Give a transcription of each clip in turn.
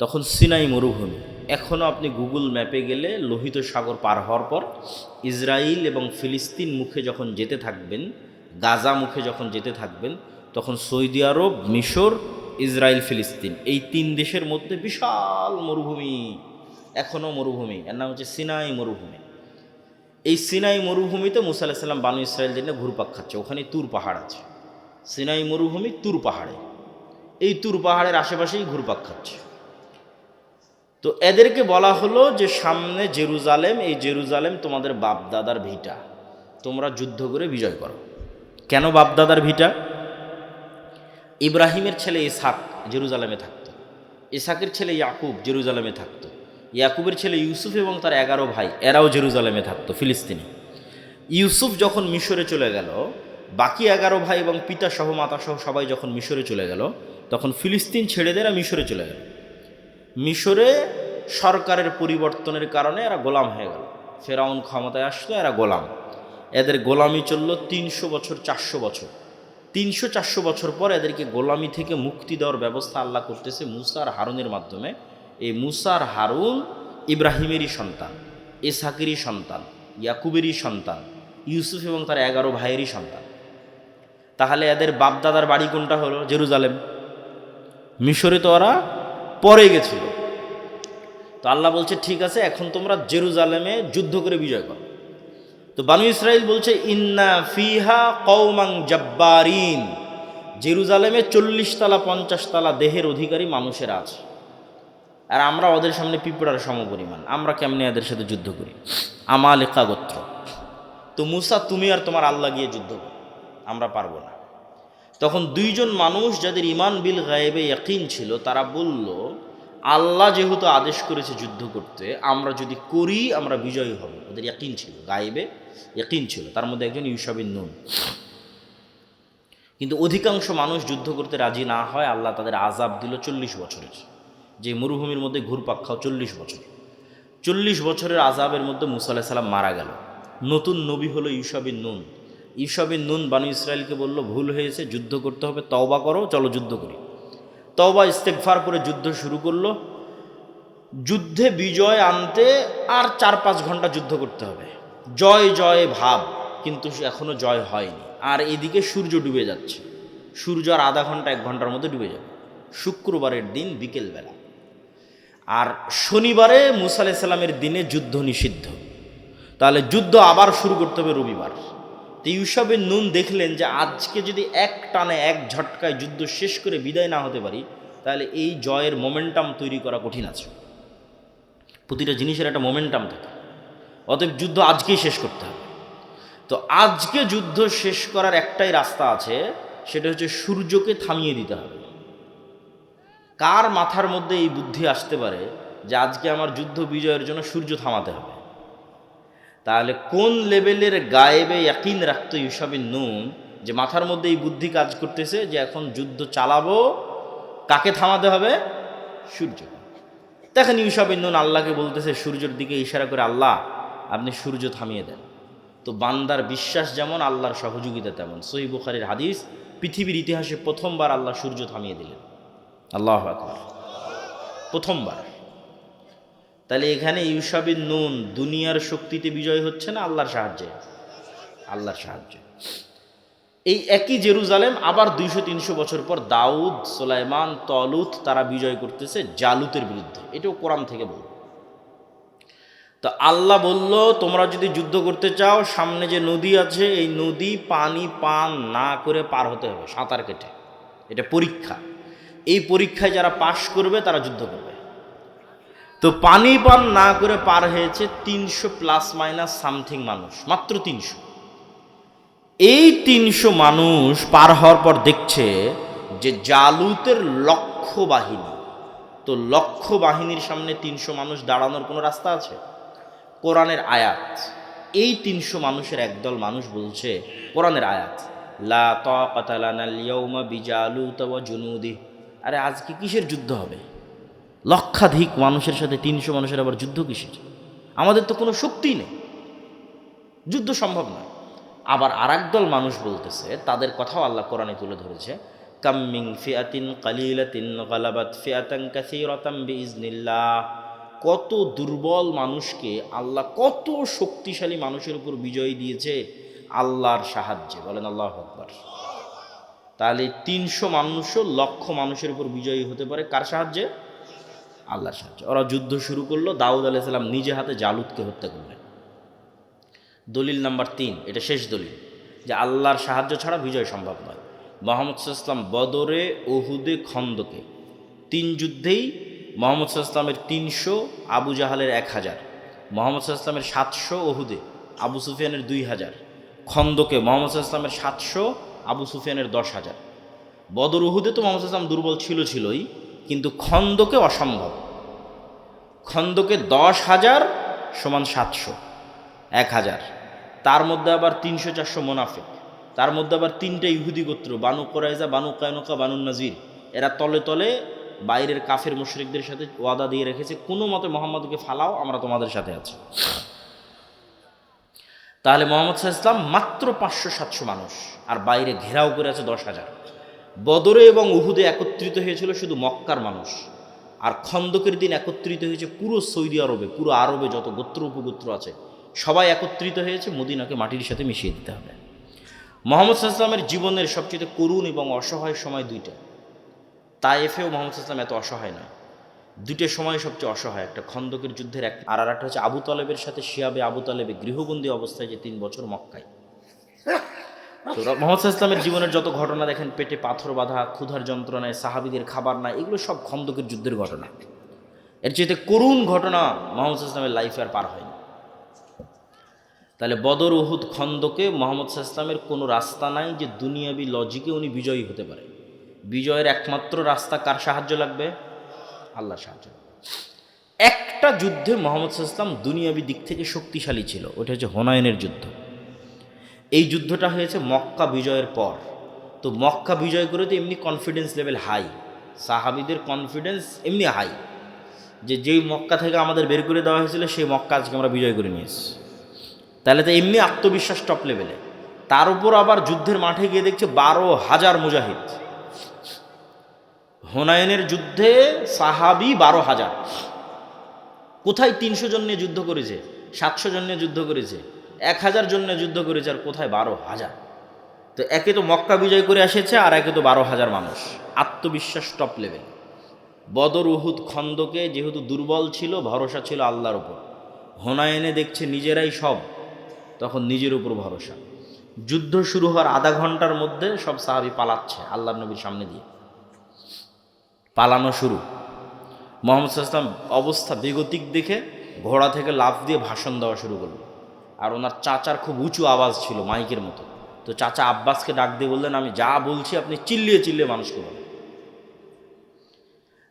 তখন সিনাই মরুভূমি। এখনও আপনি গুগল ম্যাপে গেলে লোহিত সাগর পার হওয়ার পর ইসরায়েল এবং ফিলিস্তিন মুখে যখন যেতে থাকবেন, গাজা মুখে যখন যেতে থাকবেন, তখন সৌদি আরব, মিশর ইসরায়েল ফিলিস্তিন এই তিন দেশের মধ্যে বিশাল মরুভূমি। এখনও মরুভূমি। এর নাম হচ্ছে সিনাই মরুভূমি। এই সিনাই মরুভূমিতে মুসা আলাহিসাল্লাম বানু ইসরায়েল জন্য ঘুরপাক খাচ্ছে। ওখানে তুর পাহাড় আছে। সিনাই মরুভূমি তুর পাহাড়ে। এই তুর পাহাড়ের আশেপাশেই ঘুরপাক খাচ্ছে। তো এদেরকে বলা হলো যে সামনে জেরুজালেম, এই জেরুজালেম তোমাদের বাপদাদার ভিটা। তোমরা যুদ্ধ করে বিজয় করো। কেন বাপদাদার ভিটা? ইব্রাহিমের ছেলে ইসাক জেরুজালেমে থাকতো। ইসাকের ছেলে ইয়াকুব জেরুজালেমে থাকতো। ইয়াকুবের ছেলে ইউসুফ এবং তার এগারো ভাই, এরাও জেরুজালেমে থাকতো, ফিলিস্তিনে। ইউসুফ যখন মিশরে চলে গেল, বাকি এগারো ভাই এবং পিতা সহ মাতা সহ সবাই যখন মিশরে চলে গেল, তখন ফিলিস্তিন ছেড়ে দেরা মিশরে চলে গেল। মিশরে সরকারের পরিবর্তনের কারণে এরা গোলাম হয়ে গেল। ফেরাউন ক্ষমতায় আসলো, এরা গোলাম। এদের গোলামি চলল তিনশো বছর, চারশো বছর। তিনশো, চারশো বছর পর এদেরকে গোলামি থেকে মুক্তি দেওয়ার ব্যবস্থা আল্লাহ করতেছে মুসার হারুনের মাধ্যমে। এই মুসার হারুন ইব্রাহিমেরই সন্তান এসাকেরই সন্তান, ইয়াকুবেরই সন্তান, ইউসুফ এবং তার এগারো ভাইয়েরই সন্তান। তাহলে এদের বাপদাদার বাড়ি কোনটা হলো? জেরুজালেম। মিশরে তো ওরা পরে গেছিল। তো আল্লাহ বলছে, ঠিক আছে, এখন তোমরা জেরুজালেমে যুদ্ধ করে বিজয় করো। তো বানু ইসরাইল বলছে, ইন্না ফিহা কৌমাং জব্বারিন। জেরুজালেমে চল্লিশ তালা, পঞ্চাশ তালা দেহের অধিকারী মানুষের আছে। আর আমরা ওদের সামনে পিঁপড়ার সমপরিমাণ। আমরা কেমনে এদের সাথে যুদ্ধ করি? আমালেকা গোত্র। তো মুসা, তুমি আর তোমার আল্লাহ গিয়ে যুদ্ধ করো। আমরা পারব না। তখন দুইজন মানুষ, যাদের ইমান বিল গায়েবে ইয়াকিন ছিল, তারা বলল আল্লাহ যেহেতু আদেশ করেছে যুদ্ধ করতে, আমরা যদি করি, আমরা বিজয়ী হব। ওদের ইয়াকিন ছিল, গায়েবে ইয়াকিন ছিল। তার মধ্যে একজন ইউসাবিন নুন। কিন্তু অধিকাংশ মানুষ যুদ্ধ করতে রাজি না হয়, আল্লাহ তাদের আজাব দিল চল্লিশ বছরের। যে মরুভূমির মধ্যে ঘুরপাক খাও চল্লিশ বছর। চল্লিশ বছরের আজাবের মধ্যে মুসা আলাহ সাল্লাম মারা গেল। নতুন নবী হলো ইউসাবিন নুন। ইউসাবিন নুন বানু ইসরায়েলকে বলল, ভুল হয়েছে, যুদ্ধ করতে হবে, তওবা করো, চলো যুদ্ধ করি। তওবা ইস্তেকফার করে যুদ্ধ শুরু করল। যুদ্ধে বিজয় আনতে আর চার পাঁচ ঘণ্টা যুদ্ধ করতে হবে। জয় জয় ভাব, কিন্তু এখনও জয় হয়নি। আর এদিকে সূর্য ডুবে যাচ্ছে। সূর্য আর আধা ঘণ্টা, এক ঘণ্টার মধ্যে ডুবে যাবে। শুক্রবারের দিন বিকেলবেলা। আর শনিবারে মুসা আলাইসাল্লামের দিনে যুদ্ধ নিষিদ্ধ। তাহলে যুদ্ধ আবার শুরু করতে হবে রবিবার। তো ইউসবের নুন দেখলেন যে আজকে যদি এক টানে এক ঝটকায় যুদ্ধ শেষ করে বিদায় না হতে পারি, তাহলে এই জয়ের মোমেন্টাম তৈরি করা কঠিন আছে। প্রতিটা জিনিসের একটা মোমেন্টাম থাকে। অতএব যুদ্ধ আজকেই শেষ করতে হবে। তো আজকে যুদ্ধ শেষ করার একটাই রাস্তা আছে, সেটা হচ্ছে সূর্যকে থামিয়ে দিতে হবে। কার মাথার মধ্যে এই বুদ্ধি আসতে পারে যে আজকে আমার যুদ্ধ বিজয়ের জন্য সূর্য থামাতে হবে? তাহলে কোন লেভেলের গায়েবে ইয়াকিন রাখতো ইউসাবিন নুন যে মাথার মধ্যে এই বুদ্ধি কাজ করতেছে যে এখন যুদ্ধ চালাবো? কাকে থামাতে হবে? সূর্য দেখেন ইউসাবিন নুন আল্লাহকে বলতেছে, সূর্যের দিকে ইশারা করে, আল্লাহ, আপনি সূর্য থামিয়ে দেন। তো বান্দার বিশ্বাস যেমন, আল্লাহর সহযোগিতা তেমন। সহি বুখারির হাদিস, পৃথিবীর ইতিহাসে প্রথমবার আল্লাহ সূর্য থামিয়ে দিলেন। আল্লাহ প্রথমবার। তাহলে এখানে ইউসাবিন নুন, দুনিয়ার শক্তিতে বিজয় হচ্ছে না আল্লাহর সাহায্যে? আল্লাহর সাহায্যে। এই একই জেরুজালেম আবার দুইশো তিনশো বছর পর দাউদ, সোলাইমান, তলুত তারা বিজয় করতেছে জালুতের বিরুদ্ধে। এটাও কোরআন থেকে বল তো আল্লাহ বলল, তোমরা যদি যুদ্ধ করতে চাও, সামনে যে নদী আছে, এই নদী পানি পান না করে পার হতে হবে সাঁতার কেটে। এটা পরীক্ষা। এই পরীক্ষায় যারা পাশ করবে, তারা যুদ্ধ করবে। তো পানি পান না করে পার হয়েছে তিনশো প্লাস মাইনাস সামথিং মানুষ, মাত্র তিনশো। এই তিনশো মানুষ পার হওয়ার পর দেখছে যে জালুতের লক্ষ বাহিনী তো লক্ষ্য বাহিনীর সামনে তিনশো মানুষ দাঁড়ানোর কোনো রাস্তা আছে? কোরআনের আয়াত, এই তিনশো মানুষের একদল মানুষ বলছে, কোরআনের আয়াত, লা জুনুদি আরে আজকে কিসের যুদ্ধ হবে? লক্ষাধিক মানুষের সাথে তিনশো মানুষের আবার যুদ্ধ কিসের? আমাদের তো কোনো শক্তিই নেই। যুদ্ধ সম্ভব নয়। আবার আর দল মানুষ বলতেছে, তাদের কথাও আল্লাহ কোরআনে তুলে ধরেছে কাম্মিং ফিয়াতিন কালিলাতিন গালাবাত ফিয়াতান কাসীরাতাম বিইজনিল্লাহ কত দুর্বল মানুষকে আল্লাহ কত শক্তিশালী মানুষের উপর বিজয় দিয়েছে আল্লাহর সাহায্যে। বলেন আল্লাহ আকবার। তাহলে তিনশো মানুষও লক্ষ মানুষের উপর বিজয়ী হতে পারে কার সাহায্যে? আল্লাহর সাহায্যে। ওরা যুদ্ধ শুরু করল, দাউদ আলাইসাল্লাম নিজে হাতে জালুদকে হত্যা করলেন। দলিল নাম্বার তিন, এটা শেষ দলিল, যে আল্লাহর সাহায্য ছাড়া বিজয় সম্ভব নয়। মোহাম্মদ সাল্লাম বদরে ওহুদে খন্দকে তিন যুদ্ধেই মোহাম্মদ সাল্লামের তিনশো, আবু জাহালের এক হাজার, মোহাম্মদ সাল্লামের সাতশো ওহুদে আবু সুফিয়ানের দুই হাজার, খন্দকে মোহাম্মদ সাল্লামের সাতশো, আবু সুফিয়ানের দশ হাজার। বদর, উহুদে তো মোহাম্মদ সাল্লাম দুর্বল ছিল, ছিলই। কিন্তু খন্দকে অসম্ভব। খন্দকে দশ হাজার সমান সাতশো, এক হাজার। তার মধ্যে আবার তিনশো চারশো মোনাফেক। তার মধ্যে আবার তিনটা ইহুদি গোত্র, বানু কোরাইজা বানু কায়নকা, বানু নাজির। এরা তলে তলে বাইরের কাফের মুশরিকদের সাথে ওয়াদা দিয়ে রেখেছে। কোনো মতে মোহাম্মদকে ফালাও, আমরা তোমাদের সাথে আছি। তাহলে মোহাম্মদ সাহা ইসলাম মাত্র পাঁচশো সাতশো মানুষ, আর বাইরে ঘেরাও করে আছে দশ হাজার। বদরে এবং উহুদে একত্রিত হয়েছিল শুধু মক্কার মানুষ। আর খন্দকের দিন একত্রিত হয়েছে পুরো সৌদি আরবে, পুরো আরবে যত গোত্র উপগোত্র আছে, সবাই একত্রিত হয়েছে, মদিনাকে মাটির সাথে মিশিয়ে দিতে হবে। মোহাম্মদ সাল্লামের জীবনের সবচেয়ে করুণ এবং অসহায় সময় দুইটা। তাইফেও মোহাম্মদ সাল্লাম এত অসহায় নয়। দুটো সময় সবচেয়ে অসহায়, একটা খন্দকের যুদ্ধের এক আর একটা হচ্ছে আবু তালেবের সাথে শিয়াবে আবু তালেবে গৃহবন্দী অবস্থায় যে তিন বছর মক্কায়। তো মোহাম্মদ ইসলামের জীবনের যত ঘটনা দেখেন, পেটে পাথর বাঁধা, ক্ষুধার যন্ত্রণায়, সাহাবিদের খাবার না এগুলো সব খন্দকের যুদ্ধের ঘটনা। এর চেয়ে করুণ ঘটনা মোহাম্মদ ইসলামের লাইফে আর পার হয়নি। তাহলে বদর, উহুদ খন্দকে মোহাম্মদ ইসলামের কোনো রাস্তা নাই যে দুনিয়াবি লজিকে উনি বিজয়ী হতে পারে। বিজয়ের একমাত্র রাস্তা কার সাহায্য লাগবে? আল্লাহর সাহায্য একটা যুদ্ধে মোহাম্মদ ইসলাম দুনিয়াবি দিক থেকে শক্তিশালী ছিল, ওটা হচ্ছে হোনায়নের যুদ্ধ। এই যুদ্ধটা হয়েছে মক্কা বিজয়ের পর। তো মক্কা বিজয় করে তো এমনি কনফিডেন্স লেভেল হাই সাহাবিদের কনফিডেন্স এমনি হাই যে যেই মক্কা থেকে আমাদের বের করে দেওয়া হয়েছিল, সেই মক্কা আজকে আমরা বিজয় করে নিয়েছি তাহলে তো এমনি আত্মবিশ্বাস টপ লেভেলে তার উপর আবার যুদ্ধের মাঠে গিয়ে দেখছে বারো হাজার মুজাহিদ। হোনায়নের যুদ্ধে সাহাবি বারো হাজার। কোথায় তিনশো জন নিয়ে যুদ্ধ করেছে? সাতশো জন নিয়ে যুদ্ধ করেছে? এক হাজার জন নিয়ে যুদ্ধ করেছে আর কোথায় বারো হাজার? তো একে তো মক্কা বিজয় করে এসেছে আর একে তো বারো হাজার মানুষ। আত্মবিশ্বাস টপ লেভেল বদর উহুদ খন্দকে যেহেতু দুর্বল ছিল, ভরসা ছিল আল্লাহর উপর। হোনায়নে দেখছে নিজেরাই সব, তখন নিজের উপর ভরসা। যুদ্ধ শুরু হওয়ার আধা ঘণ্টার মধ্যে সব সাহাবি পালাচ্ছে আল্লাহ নবীর সামনে দিয়ে। পালানো শুরু। মোহাম্মদ ইসলাম অবস্থা বেগতিক দেখে ঘোড়া থেকে লাফ দিয়ে ভাষণ দেওয়া শুরু করল। আর ওনার চাচার খুব উঁচু আওয়াজ ছিল মাইকের মতো। তো চাচা আব্বাসকে ডাক দিয়ে বললেন, আমি যা বলছি আপনি চিল্লিয়ে চিল্লিয়ে মানুষকে বলেন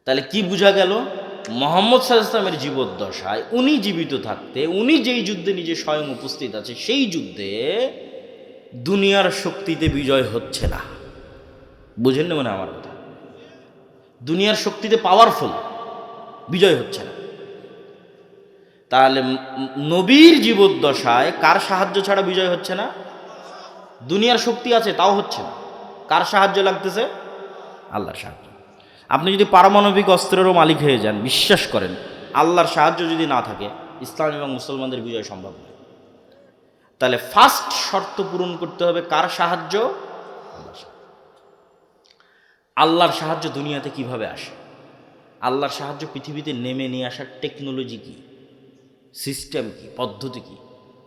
তাহলে কি বোঝা গেল? মোহাম্মদ সাল ইসলামের জীবদ্দশায় উনি জীবিত থাকতে, উনি যেই যুদ্ধে নিজে স্বয়ং উপস্থিত আছে, সেই যুদ্ধে দুনিয়ার শক্তিতে বিজয় হচ্ছে না। বুঝেন না মানে আমার কথা? দুনিয়ার শক্তিতে পাওয়ারফুল বিজয় হচ্ছে না। তাহলে নবীর জীবদ্দশায় কার সাহায্য ছাড়া বিজয় হচ্ছে না? দুনিয়ার শক্তি আছে, তাও হচ্ছে না। কার সাহায্য লাগতেছে? আল্লাহর সাহায্য। আপনি যদি পারমাণবিক অস্ত্রেরও মালিক হয়ে যান, বিশ্বাস করেন, আল্লাহর সাহায্য যদি না থাকে, ইসলাম এবং মুসলমানদের বিজয় সম্ভব নয়। তাহলে ফার্স্ট শর্ত পূরণ করতে হবে কার সাহায্য? আল্লাহর সাহায্য। দুনিয়াতে কীভাবে আসে? আল্লাহর সাহায্য পৃথিবীতে নেমে নিয়ে আসার টেকনোলজি কি? সিস্টেম কি, পদ্ধতি কি?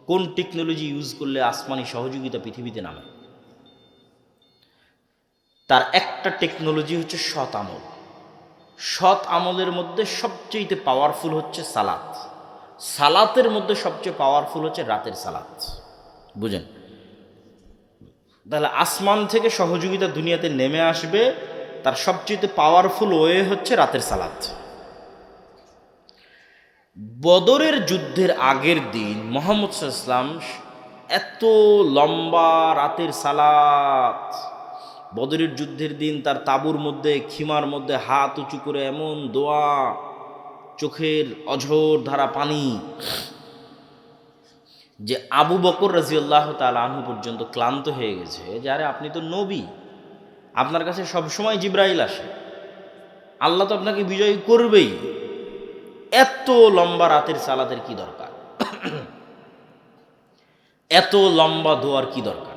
কোন টেকনোলজি ইউজ করলে আসমানি সহযোগিতা পৃথিবীতে নামে? তার একটা টেকনোলজি হচ্ছে সৎ আমল। সৎ আমলের মধ্যে সবচেয়ে পাওয়ারফুল হচ্ছে সালাত। সালাতের মধ্যে সবচেয়ে পাওয়ারফুল হচ্ছে রাতের সালাত। বুঝেন? তাহলে আসমান থেকে সহযোগিতা দুনিয়াতে নেমে আসবে, তার সবচেয়ে পাওয়ারফুল ওয়ে হচ্ছে রাতের সালাত। বদরের যুদ্ধের আগের দিন মোহাম্মদ ইসলাম এত লম্বা রাতের সালাত। বদরের যুদ্ধের দিন তার তাবুর মধ্যে, খিমার মধ্যে হাত উঁচু করে এমন দোয়া, চোখের অঝোর ধারা পানি, যে আবু বকর রাজিউল্লাহ তাল আনহু পর্যন্ত ক্লান্ত হয়ে গেছে, যে আরে আপনি তো নবী, আপনার কাছে সবসময় জিব্রাইল আসে, আল্লাহ তো আপনাকে বিজয়ী করবেই। এত লম্বা রাতের সালাতের কি দরকার? এত লম্বা দোয়ার কি দরকার?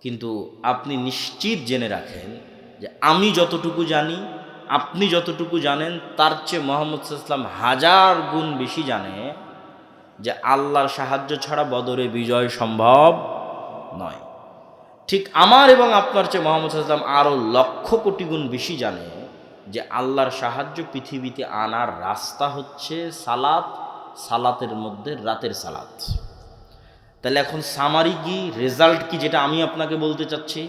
কিন্তু আপনি নিশ্চিত জেনে রাখেন যে আমি যতটুকু জানি, আপনি যতটুকু জানেন, তার চেয়ে মোহাম্মদ ইসলাম হাজার গুণ বেশি জানে যে আল্লাহর সাহায্য ছাড়া বদরে বিজয় সম্ভব নয়। ঠিক আমার এবং আপনার চেয়ে মোহাম্মদ ইসলাম আরও লক্ষ কোটি গুণ বেশি জানে যে আল্লাহর সাহায্য পৃথিবীতে আনার রাস্তা হচ্ছে সালাত, সালাতের মধ্যে রাতের সালাত। তাহলে এখন সামারি কি রেজাল্ট কি যেটা আমি আপনাকে বলতে চাচ্ছি?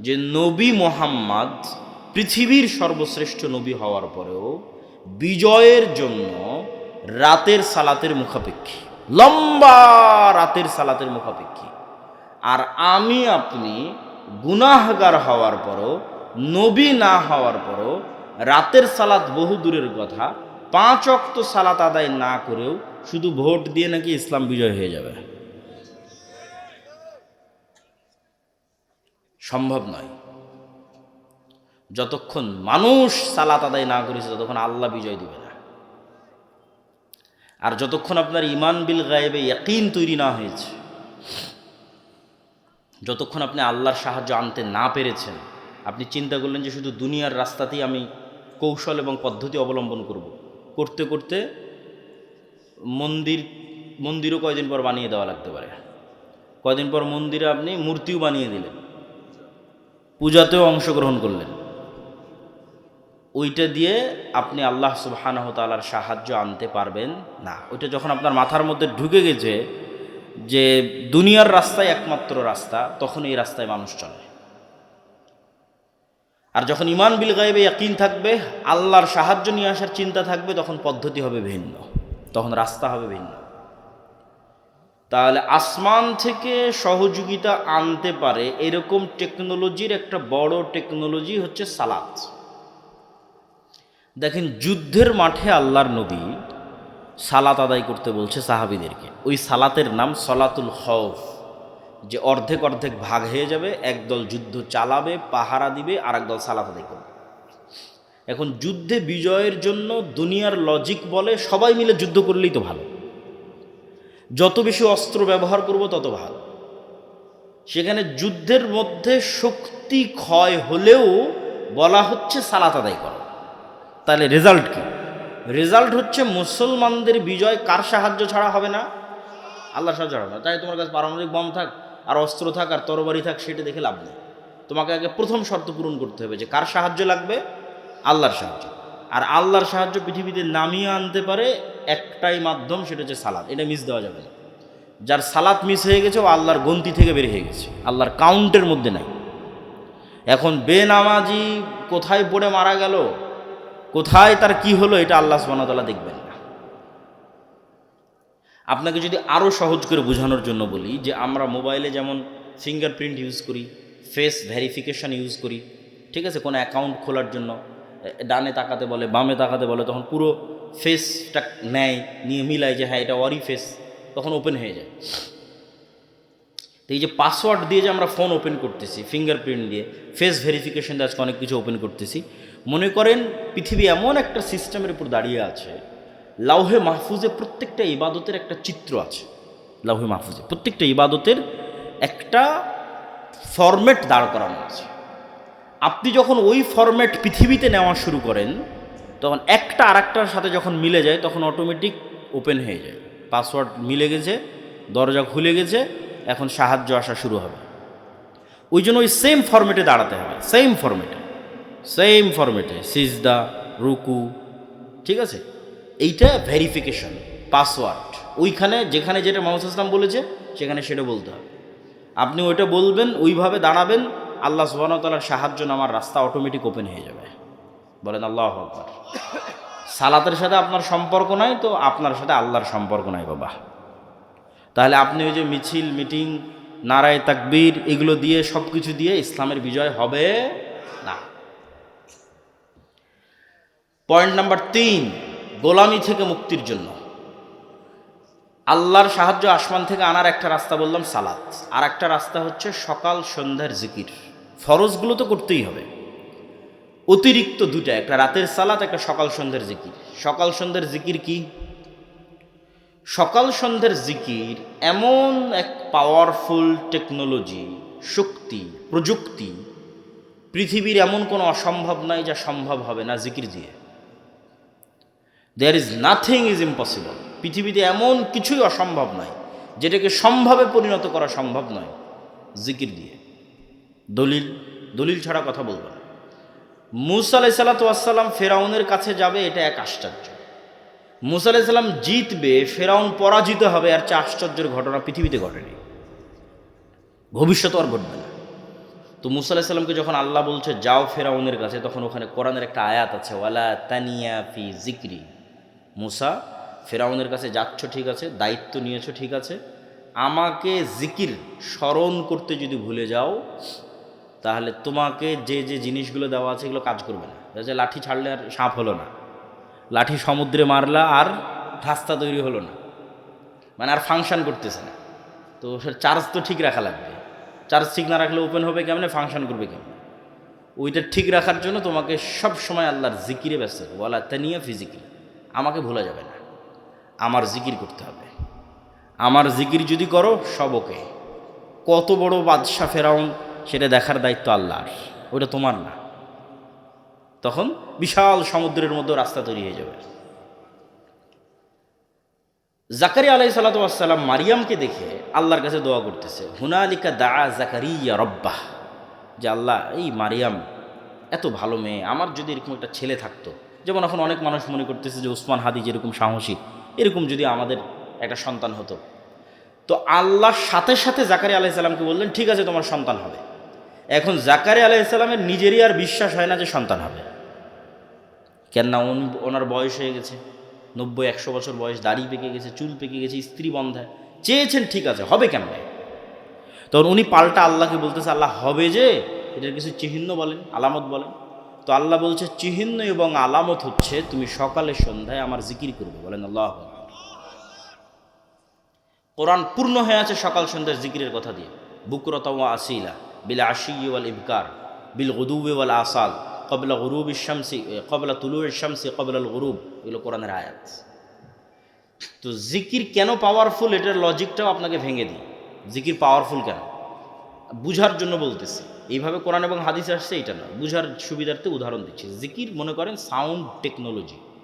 যে নবী মোহাম্মদ পৃথিবীর সর্বশ্রেষ্ঠ নবী হওয়ার পরেও বিজয়ের জন্য রাতের সালাতের মুখাপেক্ষী, লম্বা রাতের সালাতের মুখাপেক্ষী। আর আমি আপনি গুনাহগার হওয়ার পরও নবী না হওয়ার পরও রাতের সালাত বহু দূরের কথা, পাঁচ অক্ত সালাত আদায় না করেও শুধু ভোট দিয়ে নাকি ইসলাম বিজয় হয়ে যাবে। সম্ভব নয়। যতক্ষণ মানুষ সালাত আদায় না করেছে, ততক্ষণ আল্লাহ বিজয় দিবে না। আর যতক্ষণ আপনার ইমান বিল গায়েবে ইয়াকিন তৈরি না হয়েছে, যতক্ষণ আপনি আল্লাহর সাহায্য আনতে না পেরেছেন আপনি চিন্তা করলেন যে শুধু দুনিয়ার রাস্তাতেই আমি কৌশল এবং পদ্ধতি অবলম্বন করব। করতে করতে মন্দির, মন্দিরও কয়দিন পর বানিয়ে দেওয়া লাগতে পারে। কয়দিন পর মন্দিরে আপনি মূর্তিও বানিয়ে দিলেন। পূজাতেও অংশগ্রহণ করলেন। ওইটা দিয়ে আপনি আল্লাহ সুবাহানহ তালার সাহায্য আনতে পারবেন না। ওইটা যখন আপনার মাথার মধ্যে ঢুকে গেছে যে দুনিয়ার রাস্তায় একমাত্র রাস্তা, তখন এই রাস্তায় মানুষ চলে। আর যখন ইমান বিল গায়েবে ইয়াকিন থাকবে, আল্লাহর সাহায্য নিয়ে আসার চিন্তা থাকবে, তখন পদ্ধতি হবে ভিন্ন। তখন রাস্তা হবে ভিন্ন। তাহলে আসমান থেকে সহযোগিতা আনতে পারে এরকম টেকনোলজির একটা বড় টেকনোলজি হচ্ছে সালাত। দেখেন, যুদ্ধের মাঠে আল্লাহর নবী সালাত আদায় করতে বলছে সাহাবিদেরকে। ওই সালাতের নাম সলাতুল খৌফ যে অর্ধেক অর্ধেক ভাগ হয়ে যাবে, একদল যুদ্ধ চালাবে, পাহারা দিবে আর একদল সালাত আদায় করবে। এখন যুদ্ধে বিজয়ের জন্য দুনিয়ার লজিক বলে সবাই মিলে যুদ্ধ করলেই তো ভালো। যত বেশি অস্ত্র ব্যবহার করব, তত ভালো। সেখানে যুদ্ধের মধ্যে শক্তি ক্ষয় হলেও বলা হচ্ছে সালাত আদায় করো। তাহলে রেজাল্ট কি? রেজাল্ট হচ্ছে মুসলমানদের বিজয় কার সাহায্য ছাড়া হবে না? আল্লাহ সাহায্য হবে না। তাই তোমার কাছে পারমাণবিক বম থাক আর অস্ত্র থাক আর তরবারি থাক, সেটা দেখে লাভ নেই। তোমাকে আগে প্রথম শর্ত পূরণ করতে হবে যে কার সাহায্য লাগবে? আল্লাহর সাহায্য। আর আল্লাহর সাহায্য পৃথিবীতে নামিয়ে আনতে পারে একটাই মাধ্যম, সেটা হচ্ছে সালাদ এটা মিস দেওয়া যাবে না। যার সালাত মিস হয়ে গেছে, ও আল্লাহর গন্তি থেকে বের হয়ে গেছে। আল্লাহর কাউন্টের মধ্যে নাই। এখন বেনামাজি কোথায় পড়ে মারা গেল? কোথায় তার কি হলো? এটা আল্লাহ সুবাহতাল্লাহ দেখবেন। আপনাকে যদি আরও সহজ করে বোঝানোর জন্য বলি যে আমরা মোবাইলে যেমন ফিঙ্গারপ্রিন্ট ইউজ করি ফেস ভেরিফিকেশান ইউজ করি, ঠিক আছে? কোনো অ্যাকাউন্ট খোলার জন্য, ডানে তাকাতে বলে, বামে তাকাতে বলে, তখন পুরো ফেসটা নেয়, নিয়ে মিলায় যে হ্যাঁ এটা ওয়ারি ফেস তখন ওপেন হয়ে যায়। তো এই যে পাসওয়ার্ড দিয়ে যে আমরা ফোন ওপেন করতেছি ফিঙ্গারপ্রিন্ট দিয়ে ফেস ভেরিফিকেশন দিয়ে আজকে অনেক কিছু ওপেন করতেছি, মনে করেন পৃথিবী এমন একটা সিস্টেমের উপর দাঁড়িয়ে আছে লাউহে মাহফুজে প্রত্যেকটা ইবাদতের একটা চিত্র আছে। লাউহে মাহফুজে প্রত্যেকটা ইবাদতের একটা ফরম্যাট দাঁড় করানো আছে। আপনি যখন ওই ফরম্যাট পৃথিবীতে নেওয়া শুরু করেন, তখন একটা আর একটার সাথে যখন মিলে যায়, তখন অটোমেটিক ওপেন হয়ে যায়। পাসওয়ার্ড মিলে গেছে, দরজা খুলে গেছে, এখন সাহায্য আসা শুরু হবে। ওই জন্য ওই সেম ফরম্যাটে দাঁড়াতে হবে। সেম ফরম্যাটে সেম ফরম্যাটে সিজদা, রুকু, ঠিক আছে? এইটা ভেরিফিকেশন পাসওয়ার্ড ওইখানে, যেখানে যেটা মোহাম্মদ ইসলাম বলেছে, সেখানে সেটা বলতে হবে। আপনি ওইটা বলবেন, ওইভাবে দাঁড়াবেন, আল্লাহ সুবাহতালার সাহায্য নামার রাস্তা অটোমেটিক ওপেন হয়ে যাবে। বলেন, আল্লাহ আকবর। সালাতের সাথে আপনার সম্পর্ক নাই তো আপনার সাথে আল্লাহর সম্পর্ক নাই বাবা। তাহলে আপনি ওই যে মিছিল, মিটিং, নারায় তাকবীর, এগুলো দিয়ে সব কিছু দিয়ে ইসলামের বিজয় হবে না। পয়েন্ট নাম্বার তিন গোলামি থেকে মুক্তির জন্য। আল্লাহর সাহায্য আসমান থেকে আনার একটা রাস্তা বললাম সালাত। আর একটা রাস্তা হচ্ছে সকাল সন্ধ্যার জিকির। ফরজগুলো তো করতেই হবে। অতিরিক্ত দুটা একটা রাতের সালাত, একটা সকাল সন্ধ্যের জিকির। সকাল সন্ধ্যের জিকির কি? সকাল সন্ধ্যের জিকির এমন এক পাওয়ারফুল টেকনোলজি শক্তি, প্রযুক্তি, পৃথিবীর এমন কোনো অসম্ভব নাই যা সম্ভব হবে না জিকির দিয়ে। There is nothing is impossible পৃথিবীতে এমন কিছুই অসম্ভব নয়, যেটাকে সম্ভবে পরিণত করা সম্ভব নয়। জিকির দিয়ে। দলিল দলিল ছাড়া কথা বলব না। মুসা আলাই সাল্লাতাম ফেরাউনের কাছে যাবে, এটা এক আশ্চর্য। মুসা আলাই সাল্লাম জিতবে, ফেরাউন পরাজিত হবে, আর চেয়ে আশ্চর্যের ঘটনা পৃথিবীতে ঘটেনি। ভবিষ্যৎ আর ঘটবে না। তো মুসা আলাহি সাল্লামকে যখন আল্লাহ বলছে, যাও ফেরাউনের কাছে, তখন ওখানে কোরআনের একটা আয়াত আছে, ওয়ালা তানিয়া ফি জিক্রি। মুসা, ফেরাউনের কাছে যাচ্ছ ঠিক আছে, দায়িত্ব নিয়েছো ঠিক আছে। আমাকে জিকির স্মরণ করতে যদি ভুলে যাও, তাহলে তোমাকে যে যে জিনিসগুলো দেওয়া আছে এগুলো কাজ করবে না। যে লাঠি ছাড়লে আর সাপ হলো না। লাঠি সমুদ্রে মারলা আর রাস্তা তৈরি হলো না। মানে আর ফাংশন করতেছে না। তো চার্জ তো ঠিক রাখা লাগবে। চার্জ ঠিক না রাখলে ওপেন হবে কেমনে ফাংশন করবে কেমনে? ওইটা ঠিক রাখার জন্য তোমাকে সব সময় আল্লাহর জিকিরে ব্যস্ত বলা তানিয়া ফিজিক্যাল আমাকে ভোলা যাবে না। আমার জিকির করতে হবে। আমার জিকির যদি করো সবকে কত বড় বাদশাহ ফেরাউন, সেটা দেখার দায়িত্ব আল্লাহর। ওটা তোমার না। তখন বিশাল সমুদ্রের মধ্যে রাস্তা তৈরি হয়ে যাবে। জাকারিয়া আলাই সাল্লাতাম মারিয়ামকে দেখে আল্লাহর কাছে দোয়া করতেছে, হুনালিকা দা জাকারিয়া রব্বাহ। যে আল্লাহ, এই মারিয়াম, এত ভালো মেয়ে। আমার যদি এরকম একটা ছেলে থাকতো যেমন এখন অনেক মানুষ মনে করতেছে যে উসমান হাদি যেরকম সাহসী, এরকম যদি আমাদের একটা সন্তান হতো। তো আল্লাহর সাথে সাথে জাকারিয়া আলাই সাল্লামকে বললেন, ঠিক আছে, তোমার সন্তান হবে। এখন জাকারিয়া আলাই সাল্লামের নিজেরই আর বিশ্বাস হয় না যে সন্তান হবে। কেননা ওনার বয়স হয়ে গেছে, নব্বই, একশো বছর বয়স, দাড়ি পেকে গেছে, চুল পেকে গেছে, স্ত্রী বন্ধায়। চেয়েছেন, ঠিক আছে, হবে কেমনে তখন উনি পাল্টা আল্লাহকে বলতেছে, আল্লাহ হবে যে? এটার কিছু চিহ্ন বলেন, আলামত বলেন। তো আল্লাহ বলছে, চিহ্ন এবং আলামত হচ্ছে, তুমি সকালে সন্ধ্যায় আমার জিকির করবে। বলেন আল্লাহ কোরআন পূর্ণ হয়ে আছে সকাল সন্ধ্যার জিকিরের কথা দিয়ে। বুকরত আসিলা, বিল আশি ওয়াল ইবকার, বিল গদুবে ওয়াল আসাল, কবলা গরুব ইসামসি কবলা তুলু ইসামসি কবলাল গরুব, এগুলো কোরআনের আয়াত। তো জিকির কেন পাওয়ারফুল এটার লজিকটাও আপনাকে ভেঙে দিই। জিকির পাওয়ারফুল কেন? বুঝার জন্য বলতেছি। এইভাবে কোরআন এবং হাদিস আসছে, এটা না বুঝার সুবিধার্থে উদাহরণ দিচ্ছি। জিকির, মনে করেন সাউন্ড টেকনোলজি